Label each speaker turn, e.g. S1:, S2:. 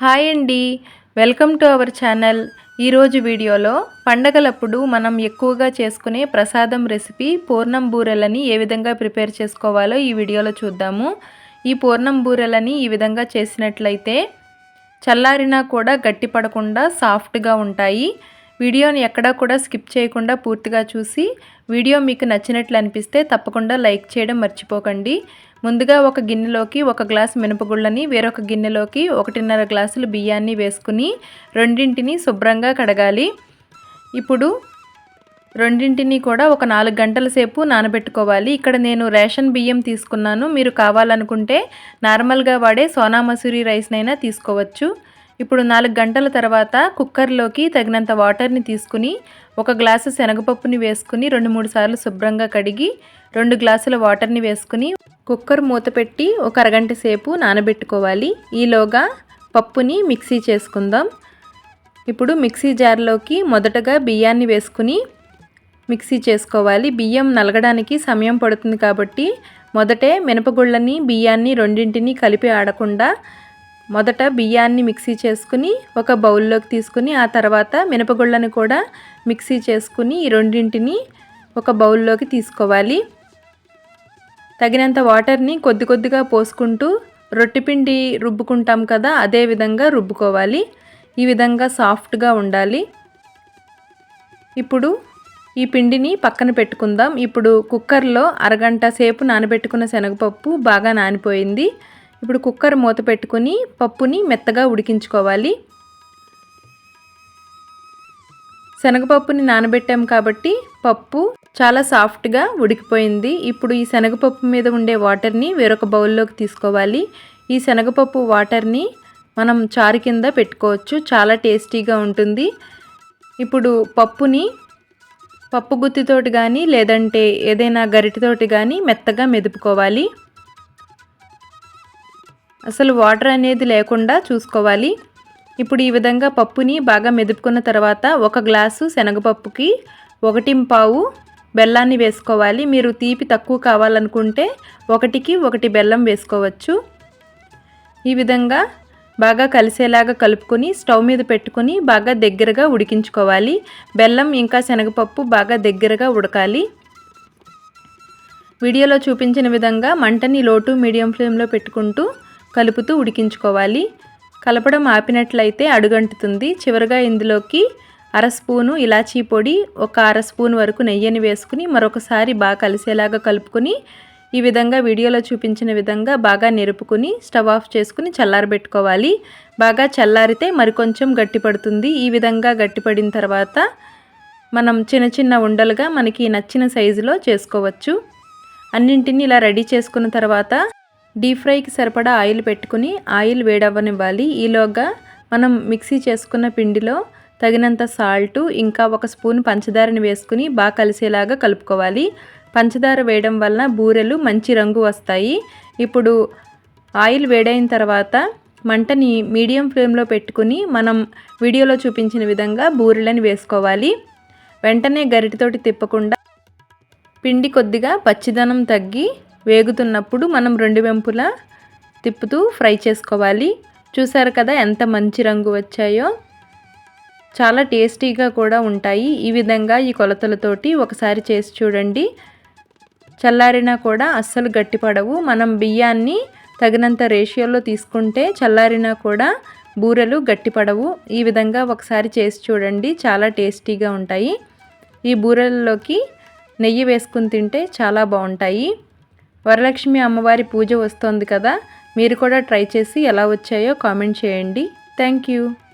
S1: Hi అండి. Welcome to our channel. ఈరోజు వీడియోలో పండగలప్పుడు మనం ఎక్కువగా చేసుకునే ప్రసాదం రెసిపీ పూర్ణం బూరెలని ఏ విధంగా ప్రిపేర్ చేసుకోవాలో ఈ వీడియోలో చూద్దాము. ఈ పూర్ణం బూరెలని ఈ విధంగా చేసినట్లయితే చల్లారినా కూడా గట్టి పడకుండా సాఫ్ట్గా ఉంటాయి. వీడియోని ఎక్కడా కూడా స్కిప్ చేయకుండా పూర్తిగా చూసి వీడియో మీకు నచ్చినట్లు అనిపిస్తే తప్పకుండా లైక్ చేయడం మర్చిపోకండి. ముందుగా ఒక గిన్నెలోకి ఒక గ్లాస్ మినపగుళ్ళని వేరొక గిన్నెలోకి ఒకటిన్నర గ్లాసులు బియ్యాన్ని వేసుకుని రెండింటిని శుభ్రంగా కడగాలి. ఇప్పుడు రెండింటిని కూడా ఒక నాలుగు గంటల సేపు నానబెట్టుకోవాలి. ఇక్కడ నేను రేషన్ బియ్యం తీసుకున్నాను. మీరు కావాలనుకుంటే నార్మల్గా వాడే సోనా మసూరి రైస్నైనా తీసుకోవచ్చు. ఇప్పుడు నాలుగు గంటల తర్వాత కుక్కర్లోకి తగినంత వాటర్ని తీసుకుని ఒక గ్లాసు శనగపప్పుని వేసుకుని రెండు మూడు సార్లు శుభ్రంగా కడిగి రెండు గ్లాసుల వాటర్ని వేసుకుని కుక్కర్ మూత పెట్టి ఒక అరగంట సేపు నానబెట్టుకోవాలి. ఈలోగా పప్పుని మిక్సీ చేసుకుందాం. ఇప్పుడు మిక్సీ జార్లోకి మొదటగా బియ్యాన్ని వేసుకుని మిక్సీ చేసుకోవాలి. బియ్యం నలగడానికి సమయం పడుతుంది కాబట్టి మొదటే మినపగుళ్ళని బియ్యాన్ని రెండింటిని కలిపి ఆడకుండా మొదట బియ్యాన్ని మిక్సీ చేసుకుని ఒక బౌల్లోకి తీసుకుని ఆ తర్వాత మినపగుళ్ళని కూడా మిక్సీ చేసుకుని ఈ రెండింటిని ఒక బౌల్లోకి తీసుకోవాలి. తగినంత వాటర్ని కొద్ది కొద్దిగా పోసుకుంటూ రొట్టెపిండి రుబ్బుకుంటాం కదా అదే విధంగా రుబ్బుకోవాలి. ఈ విధంగా సాఫ్ట్గా ఉండాలి. ఇప్పుడు ఈ పిండిని పక్కన పెట్టుకుందాం. ఇప్పుడు కుక్కర్లో అరగంట సేపు నానబెట్టుకున్న శనగపప్పు బాగా నానిపోయింది. ఇప్పుడు కుక్కర్ మూత పెట్టుకుని పప్పుని మెత్తగా ఉడికించుకోవాలి. శనగపప్పుని నానబెట్టాం కాబట్టి పప్పు చాలా సాఫ్ట్గా ఉడికిపోయింది. ఇప్పుడు ఈ శనగపప్పు మీద ఉండే వాటర్ని వేరొక బౌల్లోకి తీసుకోవాలి. ఈ శనగపప్పు వాటర్ని మనం చారు కింద పెట్టుకోవచ్చు. చాలా టేస్టీగా ఉంటుంది. ఇప్పుడు పప్పుని పప్పు గుత్తితోటి కానీ లేదంటే ఏదైనా గరిటితోటి కానీ మెత్తగా మెదుపుకోవాలి. అసలు వాటర్ అనేది లేకుండా చూసుకోవాలి. ఇప్పుడు ఈ విధంగా పప్పుని బాగా మెదుపుకున్న తర్వాత ఒక గ్లాసు శనగపప్పుకి ఒకటి పావు బెల్లాన్ని వేసుకోవాలి. మీరు తీపి తక్కువ కావాలనుకుంటే ఒకటికి ఒకటి బెల్లం వేసుకోవచ్చు. ఈ విధంగా బాగా కలిసేలాగా కలుపుకొని స్టవ్ మీద పెట్టుకొని బాగా దగ్గరగా ఉడికించుకోవాలి. బెల్లం ఇంకా శనగపప్పు బాగా దగ్గరగా ఉడకాలి. వీడియోలో చూపించిన విధంగా మంటని లోటు మీడియం ఫ్లేమ్లో పెట్టుకుంటూ కలుపుతూ ఉడికించుకోవాలి. కలపడం ఆపినట్లయితే అడుగంటుతుంది. చివరిగా ఇందులోకి అర స్పూను ఇలాచీ పొడి ఒక అర స్పూన్ వరకు నెయ్యిని వేసుకుని మరొకసారి బాగా కలిసేలాగా కలుపుకొని ఈ విధంగా వీడియోలో చూపించిన విధంగా బాగా నిరుపుకుని స్టవ్ ఆఫ్ చేసుకుని చల్లారబెట్టుకోవాలి. బాగా చల్లారితే మరికొంచెం గట్టిపడుతుంది ఈ విధంగా గట్టిపడిన తర్వాత మనం చిన్న చిన్న ఉండలుగా మనకి నచ్చిన సైజులో చేసుకోవచ్చు. అన్నింటినీ ఇలా రెడీ చేసుకున్న తర్వాత డీప్ ఫ్రైకి సరిపడా ఆయిల్ పెట్టుకుని ఆయిల్ వేడవ్వనివ్వాలి. ఈలోగా మనం మిక్సీ చేసుకున్న పిండిలో తగినంత సాల్టు ఇంకా ఒక స్పూన్ పంచదారని వేసుకుని బాగా కలిసేలాగా కలుపుకోవాలి. పంచదార వేయడం వలన బూరెలు మంచి రంగు వస్తాయి. ఇప్పుడు ఆయిల్ వేడైన తర్వాత మంటని మీడియం ఫ్లేమ్లో పెట్టుకుని మనం వీడియోలో చూపించిన విధంగా బూరెలని వేసుకోవాలి. వెంటనే గరిటితోటి తిప్పకుండా పిండి కొద్దిగా పచ్చిదనం తగ్గి వేగుతున్నప్పుడు మనం రెండు వెంపులా తిప్పుతూ ఫ్రై చేసుకోవాలి. చూసారు కదా ఎంత మంచి రంగు వచ్చాయో? చాలా టేస్టీగా కూడా ఉంటాయి. ఈ విధంగా ఈ కొలతలతోటి ఒకసారి చేసి చూడండి. చల్లారినా కూడా అస్సలు గట్టిపడవు. మనం బియ్యాన్ని తగినంత రేషియోలో తీసుకుంటే చల్లారినా కూడా బూరెలు గట్టిపడవు. ఈ విధంగా ఒకసారి చేసి చూడండి. చాలా టేస్టీగా ఉంటాయి. ఈ బూరెల్లోకి నెయ్యి వేసుకుని తింటే చాలా బాగుంటాయి. వరలక్ష్మి అమ్మవారి పూజ వస్తోంది కదా. మీరు కూడా ట్రై చేసి ఎలా వచ్చాయో కామెంట్ చేయండి. Thank you.